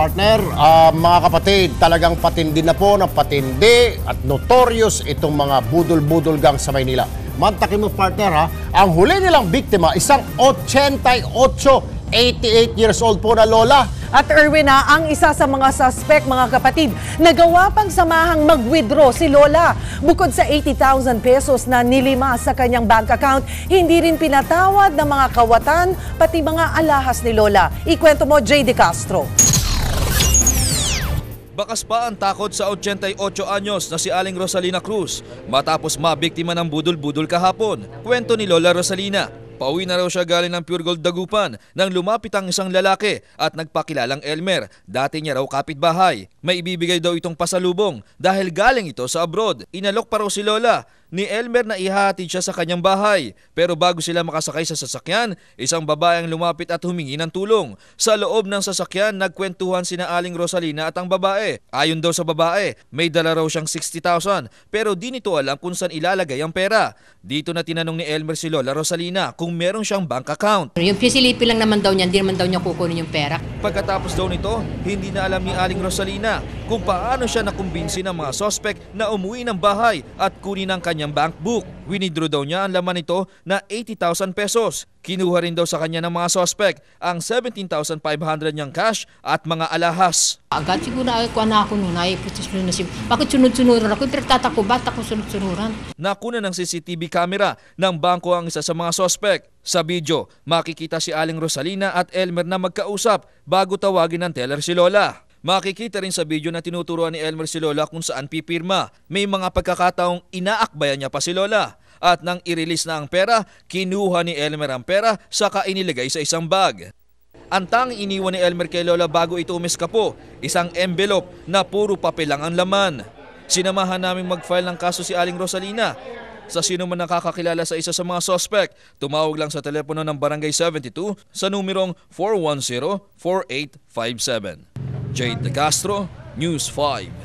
partner, ah, mga kapatid, talagang patindi na po ng patindi at notorious itong mga budol-budol gang sa Maynila. Mantakin mo partner ha, ang huli nilang biktima, isang 88, 88 years old po na lola. At Erwin na ang isa sa mga suspect, mga kapatid, nagawa pang samahang mag-withdraw si Lola. Bukod sa 80,000 pesos na nilima sa kanyang bank account, hindi rin pinatawad ng mga kawatan, pati mga alahas ni Lola. Ikwento mo, J.D. Castro. Bakas pa ang takot sa 88 anyos na si Aling Rosalina Cruz matapos mabiktima ng budol-budol kahapon. Kwento ni Lola Rosalina, pauwi na raw siya galing ng Pure Gold Dagupan nang lumapit ang isang lalaki at nagpakilalang Elmer. Dati niya raw kapitbahay. May ibibigay daw itong pasalubong dahil galing ito sa abroad. Inalok pa raw si Lola ni Elmer na ihatid siya sa kanyang bahay. Pero bago sila makasakay sa sasakyan, isang babae ang lumapit at humingi ng tulong. Sa loob ng sasakyan, nagkwentuhan sina Aling Rosalina at ang babae. Ayon daw sa babae, may dala raw siyang 60,000 pero di nito alam kung saan ilalagay ang pera. Dito na tinanong ni Elmer si Lola Rosalina kung meron siyang bank account. Yung PCLP lang naman daw niya, hindi naman daw niya kukunin yung pera. Pagkatapos daw nito, hindi na alam ni Aling Rosalina kung paano siya nakumbinsi ng mga sospek na umuwi ng bahay at kunin ang kanyang bank book. Winidraw daw niya ang laman nito na 80,000 pesos. Kinuha rin daw sa kanya ng mga sospek ang 17,500 niyang cash at mga alahas. Agad siguro na ako na ako nun, ay sunod na si Bakit sunod-sunuran ako? Pero tatako, ba't ako sunod-sunuran? Nakuna ng CCTV camera ng bangko ang isa sa mga sospek. Sa video, makikita si Aling Rosalina at Elmer na magkausap bago tawagin ng teller si Lola. Makikita rin sa video na tinuturuan ni Elmer si Lola kung saan pipirma. May mga pagkakataong inaakbayan niya pa si Lola. At nang i-release na ang pera, kinuha ni Elmer ang pera saka inilagay sa isang bag. Ang tanging iniwan ni Elmer kay Lola bago ito umiskapo, isang envelope na puro papel lang ang laman. Sinamahan namin mag-file ng kaso si Aling Rosalina. Sa sino man nakakakilala sa isa sa mga suspect, tumawag lang sa telepono ng Barangay 72 sa numerong 410-4857. Jade De Castro, News 5.